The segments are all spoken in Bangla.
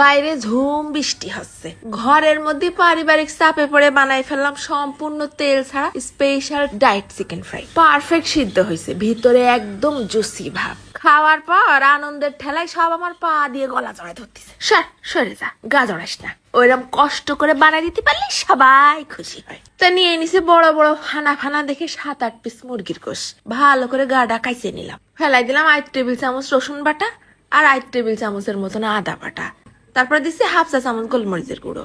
বাইরে ঝুম বৃষ্টি হচ্ছে। ঘরের মধ্যে পারিবারিক চাপে পড়ে বানাই ফেললাম সম্পূর্ণ তেল ছাড়া স্পেশাল ডাইট চিকেন ফ্রাই পারফেক্ট সিদ্ধ হয়েছে, ভিতরে একদম জুসি ভাব। খাওয়ার পর আনন্দের ঠেলায় সব আমার পা দিয়ে গলা জড়ায় ধরতেছে। সর, সরে যা, গা জড়াস না। ওইরকম কষ্ট করে বানাই দিতে পারলে সবাই খুশি হয়। তা নিয়ে নিছে বড় বড় ফানা ফানা দেখে সাত আট পিস মুরগির কোষ ভালো করে গাডা কাইছে নিলাম। ফেলাই দিলাম আট টেবিল চামচ রসুন বাটা আর আট টেবিল চামচের মতন আদা বাটা। তারপরে দিচ্ছি হাফ চা চামচ গোলমরিচের গুঁড়ো।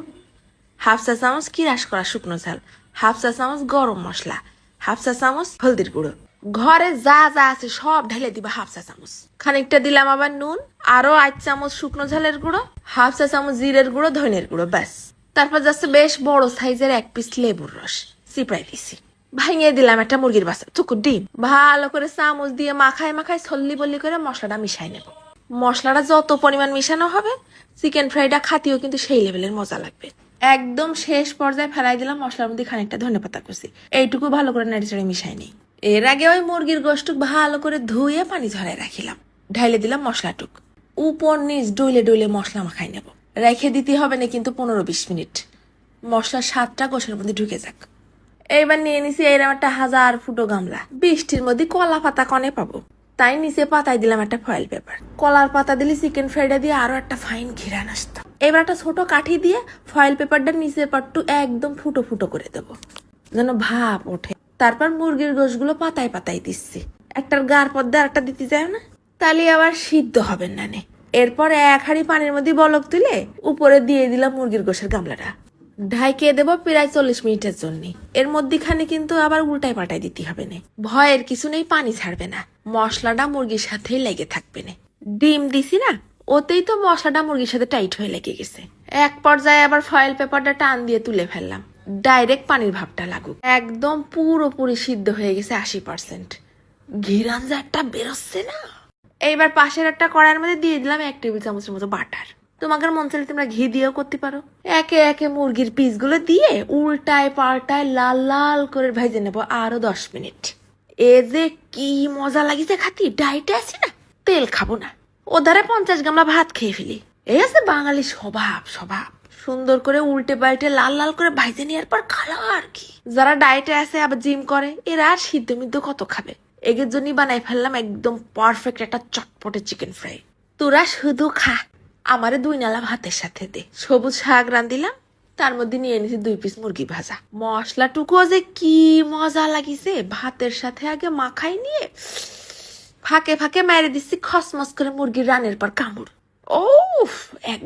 হাফ চা চামচ কিরাস করা শুকনো ঝাল। হাফ চা চামচ গরম মশলা। হাফ চা চামচ হলদির গুঁড়ো। ঘরে যা যা আছে সব ঢেলে দিবা হাফ চা চামচ। খানিকটা দিলাম আবার নুন, আরও আট চামচ শুকনো ঝালের গুঁড়ো, হাফ চা চামচ জিরের গুঁড়ো ধনের গুঁড়ো, ব্যাস। তারপর যাচ্ছে বেশ বড় সাইজের এক পিস লেবুর রস। চিপড়াই দিছি। ভাঙিয়ে দিলাম একটা মুরগির বাসা চুকুর ডিম। ভালো করে চামচ দিয়ে মাখায় মাখায় সল্লি বল্লি করে মশলাটা মিশাই নেব। মশলাটা যত পরিমাণ মিশানো হবে চিকেন ফ্রাইটা খাতেও কিন্তু সেই লেভেলের মজা লাগবে। একদম শেষ পর্যায়ে ফেলাই দিলাম, মশলার মধ্যে খানিকটা ধনে পাতা কুচি। এইটুকু ভালো করে নেড়ে চেড়ে মিশাই নিই। এর আগে ওই মুরগির গোষ্ঠটুক ভালো করে ধুয়ে পানি ঝরাই রাখিলাম। ঢাইলে দিলাম মশলাটুক। উপর নিচ ডইলে ডইলে মশলা মাখাই নেব। রেখে দিতে হবে না কিন্তু পনেরো বিশ মিনিট। মশলার স্বাদটা গোশের মধ্যে ঢুকে যাক। এইবার নিয়ে নিছি এরকম একটা হাজার ফুটো গামলা। বৃষ্টির মধ্যে কলা পাতা কনে পাবো। তাই নিচে পাতায় দিলাম একটা ফয়েল পেপার কলার পাতা দিলে চিকেন ফ্রাইডা দিয়ে আরও একটা ফাইন ঘিরান আসতো এবার একটা ছোট কাঠি দিয়ে ফয়েল পেপারটা নিচের পাটটু একদম ফুটো ফুটো করে দেবো। যেন ভাপ ওঠে। তারপর মুরগির গোশগুলো পাতায় পাতায় দিচ্ছি। একটার গার পদ্মে আর একটা দিতে যায় না? তাহলে আবার সিদ্ধ হবে না নে এরপর এক হাঁড়ি পানির মধ্যে বলক তুলে উপরে দিয়ে দিলাম মুরগির গোশের গামলাটা। ঢাইকে দেবো প্রায় চল্লিশ মিনিটের জন্য। এর মধ্যেখানে কিন্তু আবার উল্টায় পাল্টায় দিতে হবে না। ভয়ের কিছু নেই, পানি ছাড়বে না। মশলাটা মুরগির সাথেই লেগে থাকবে না। ডিম দিছি না, ওতেই তো মশলাটা মুরগির সাথে টাইট হয়ে লেগে গেছে। এক পর্যায়ে আবার ফয়েল পেপারটা টান দিয়ে তুলে ফেললাম। ডাইরেক্ট পানির ভাবটা লাগুক। একদম পুরোপুরি সিদ্ধ হয়ে গেছে আশি পার্সেন্ট। একটা বেরোচ্ছে না। এইবার পাশের একটা কড়াইয়ের মধ্যে দিয়ে দিলাম এক টেবিল চামচের মতো বাটার। তোমাদের মন চাইলে তোমরা ঘি দিয়েও করতে পারো। একে একে মুরগির পিসগুলো দিয়ে উল্টায় পাল্টায় লাল লাল করে ভেজে নেব আরও দশ মিনিট। এ যে কি মজা লাগিছে খাতি ডাইটে আছি না, তেল খাব না। ও ধারে পঞ্চাশ গামলা ভাত খেয়ে ফেলি। এই আছে বাঙালি স্বভাব স্বভাব। সুন্দর করে উল্টে পাল্টে লাল লাল করে ভাইজে নেওয়ার পর খালা আর কি। যারা ডায়েটে আছে, আবার জিম করে, এরা আর সিদ্ধ মিদ্ধ কত খাবে? এগের জন্যই বানাই ফেললাম একদম পারফেক্ট একটা চটপটে চিকেন ফ্রাই তোরা শুধু খা। আমারে দুই নালা ভাতের সাথে দে। সবুজ শাক রান্দিলাম তার মধ্যে নিয়ে এনেছি দুই পিস মুরগি ভাজা। মশলাটুকুও যে কি মজা লাগিছে, ভাতের সাথে আগে মাখাই নিয়ে ফাঁকে ফাঁকে মেরে দিচ্ছি খসমস করে মুরগির রানের পর কামড়। ও এক